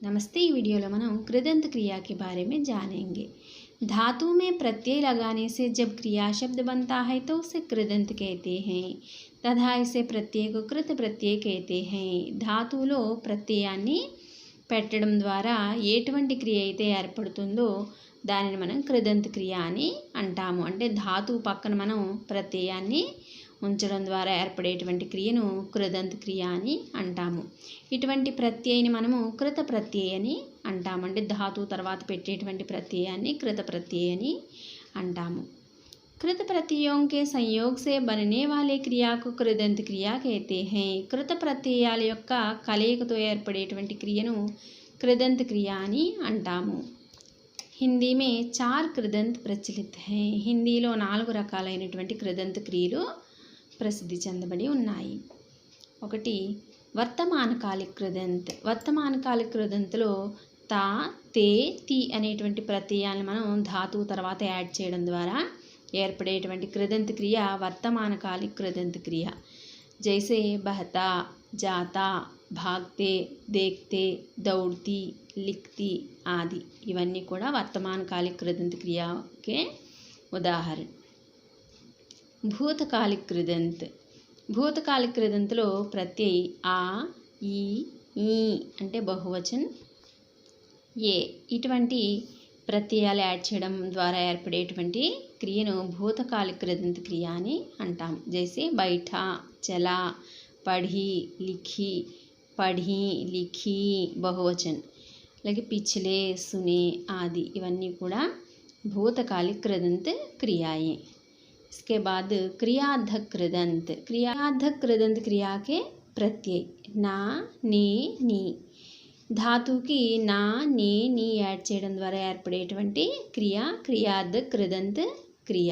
नमस्ते ఈ వీడియోలో మనం कृदंत क्रिया के बारे में जानेंगे धातु में प्रत्यय लगाने से जब क्रिया शब्द बनता है तो उसे कृदंत कहते हैं तथा इसे प्रत्यय को कृत प्रत्यय कहते हैं ధాతువులో ప్రత్యయాన్ని పెట్టడం ద్వారా ఎటువంటి క్రియ అయితే ఏర్పడుతుందో దానిని మనం కృదంత క్రియ అని అంటాము అంటే ధాతువు పక్కన మనం ప్రత్యయాన్ని ఉంచడం ద్వారా ఏర్పడేటువంటి క్రియను కృదంత క్రియ అని అంటాము ఇటువంటి ప్రత్యయని మనము కృత ప్రత్యయ అని అంటాము అంటే ధాతువు తర్వాత పెట్టేటువంటి ప్రత్యయాన్ని కృత ప్రత్యయ అని అంటాము कृत प्रत्ययों के संयोग से बनने वाले क्रिया को कृदंत क्रिया कहते हैं కృత ప్రత్యయాల యొక్క కలయికతో ఏర్పడేటువంటి క్రియను కృదంత క్రియ అని అంటాము హిందీ మే చార్ కృదంత్ ప్రచలిత్ హై హిందీలో నాలుగు రకాలైనటువంటి కృదంత క్రియలు ప్రసిద్ధి చెందబడి ఉన్నాయి. ఒకటి వర్తమానకాలిక కృదంత్. వర్తమానకాలిక కృదంత్లో తా తే తి అనేటువంటి ప్రత్యయాలను మనం ధాతువు తర్వాత యాడ్ చేయడం ద్వారా ఏర్పడేటువంటి కృదంత క్రియ వర్తమానకాలిక కృదంత క్రియ. జైసే బహతా జాతా భాగ్తే దేక్తే దౌడ్తి లిక్తి ఆది. ఇవన్నీ కూడా వర్తమానకాలిక కృదంత క్రియకే ఉదాహరణ. భూతకాలి క్రిదంత్ భూతకాలి క్రిదంత్లో ప్రత్యయ ఆ ఈ ఈ అంటే బహువచన్ ఏ. ఇటువంటి ప్రత్యయాలు యాడ్ చేయడం ద్వారా ఏర్పడేటువంటి క్రియను భూతకాలి క్రిదంత్ క్రియ అని అంటాం. జైసే బయట చలా పఢి లిఖి పఢి లిఖి బహువచన్. అలాగే పిచ్చిలే సునే ఆది ఇవన్నీ కూడా భూతకాలి క్రిదంత్ క్రియాయే. इसके बाद क्रियाधक कृदंत क्रियाधक कृदंत क्रिया के प्रत्यय నా నే నీ ధాతువుకి నా నే నీ యాడ్ చేయడం ద్వారా ఏర్పడేటువంటి క్రియ క్రియాధక్ కృదంత్ క్రియ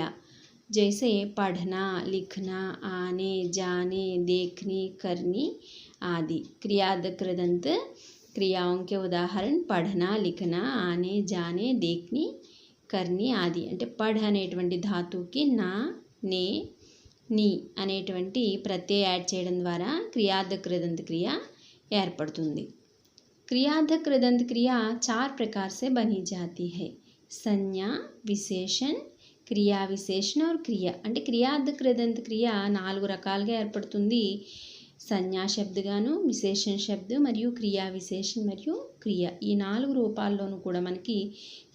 जैसे पढ़ना लिखना आने जाने देखने करनी आदि क्रियाधक कृदंत क्रियाओं के उदाहरण पढ़ना लिखना आने जाने देखनी కర్ని ఆది అంటే పఢ్ అనేటువంటి ధాతువుకి నా నే నీ అనేటువంటి ప్రత్యయ యాడ్ చేయడం ద్వారా క్రియార్థ కృదంత క్రియ ఏర్పడుతుంది क्रियाध कृदंत क्रिया चार प्रकार से बनी जाती है संज्ञा విశేషణ్ క్రియా విశేషణ और క్రియ అంటే క్రియార్థ కృదంత క్రియ నాలుగు రకాలుగా ఏర్పడుతుంది సంజ్ఞా శబ్దగాను విశేషణ శబ్ద మరియు క్రియా విశేషణ మరియు క్రియ ఈ నాలుగు రూపాల్లోనూ కూడా మనకి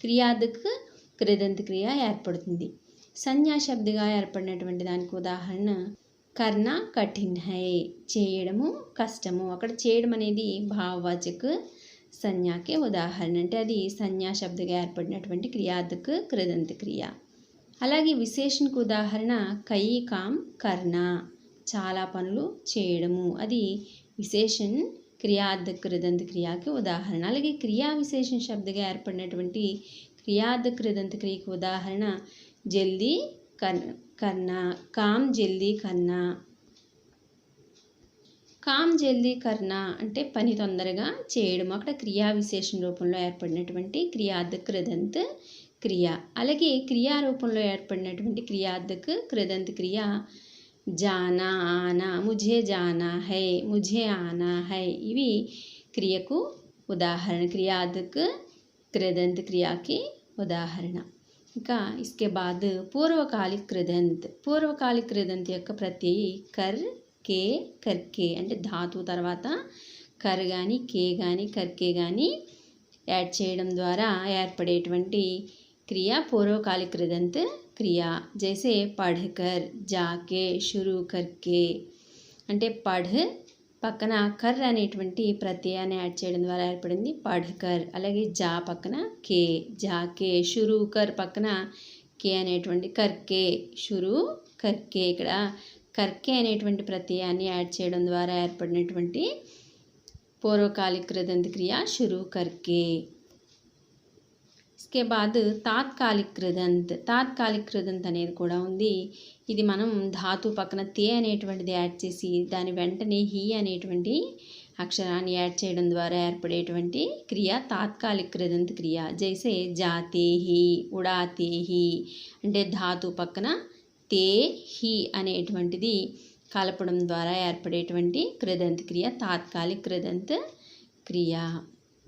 క్రియార్థక కృదంత క్రియ ఏర్పడుతుంది. సంజ్ఞా శబ్దగా ఏర్పడినటువంటి దానికి ఉదాహరణ కర్ణ కఠిన్ హై. చేయడము కష్టము. అక్కడ చేయడం అనేది భావవాచక సంజ్ఞాకే ఉదాహరణ. అంటే అది సంజ్ఞా శబ్దగా ఏర్పడినటువంటి క్రియార్థక కృదంత క్రియ అలాగే విశేషణకు ఉదాహరణ కై కామ్ కర్ణ. చాలా పనులు చేయడము. అది విశేషణ్ క్రియార్థక కృదంత క్రియాకి ఉదాహరణ. అలాగే క్రియా విశేషణ శబ్దగా ఏర్పడినటువంటి క్రియార్థ కృదంత క్రియకు ఉదాహరణ. జల్దీ కన్ కన్నా కామ్ జల్దీ కన్నా. కామ్ జల్దీ కర్ణ అంటే పని తొందరగా చేయడం. అక్కడ క్రియా విశేషణ రూపంలో ఏర్పడినటువంటి క్రియార్థక్ కృదంత్ క్రియ. అలాగే క్రియా రూపంలో ఏర్పడినటువంటి క్రియార్థక్ కృదంత్ క్రియ. జానా ఆనా ముఝే జానా హై ముఝే ఆనా హై. ఇవి క్రియకు ఉదాహరణ. క్రియార్థక్ कृदंत क्रिया की ఉదాహరణ ఇంకా ఇస్కే బాద్ పూర్వకాలిక కృదంత్ పూర్వకాలిక కృదంత్ యొక్క ప్రత్యయి కర్ కే కర్కే అంటే ధాతువు తర్వాత కర్ కానీ కే కానీ కర్కే కానీ యాడ్ చేయడం ద్వారా ఏర్పడేటువంటి క్రియ పూర్వకాలిక కృదంత్ క్రియ జైసే పఢకర్ జాకే షురూ కర్కే అంటే పఢ్ పక్కన కర్ అనేటువంటి ప్రత్యయాన్ని యాడ్ చేయడం ద్వారా ఏర్పడింది. పఢకర్ అలాగే జా పక్కన కే. జాకే షురూ కర్ పక్కన కే అనేటువంటి కర్కే షురూ కర్కే ఇక్కడ కర్కే అనేటువంటి ప్రత్యయాన్ని యాడ్ చేయడం ద్వారా ఏర్పడినటువంటి పూర్వకాలిక క్రియ షురూ కర్కే ఇస్కే బాద్ తాత్కాలిక కృదంత్ తాత్కాలిక కృదంత్ అనేది కూడా ఉంది. ఇది మనం ధాతు పక్కన తే అనేటువంటిది యాడ్ చేసి దాని వెంటనే హీ అనేటువంటి అక్షరాన్ని యాడ్ చేయడం ద్వారా ఏర్పడేటువంటి క్రియ తాత్కాలిక కృదంత్ క్రియ. జైసే జాతేహి ఉడాతేహి. అంటే ధాతు పక్కన తే హి అనేటువంటిది కలపడం ద్వారా ఏర్పడేటువంటి కృదంత్ క్రియ తాత్కాలిక కృదంత్ క్రియ.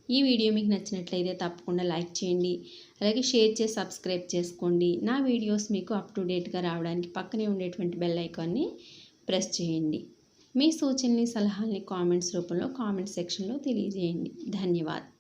ఈ వీడియో మీకు నచ్చినట్లయితే తప్పకుండా లైక్ చేయండి అలాగే షేర్ చేసి సబ్స్క్రైబ్ చేసుకోండి. నా వీడియోస్ మీకు అప్ టు డేట్గా రావడానికి పక్కనే ఉండేటువంటి బెల్ ఐకాన్ని ప్రెస్ చేయండి. మీ సూచనని సలహాలని కామెంట్స్ రూపంలో కామెంట్ సెక్షన్లో తెలియజేయండి. ధన్యవాదాలు.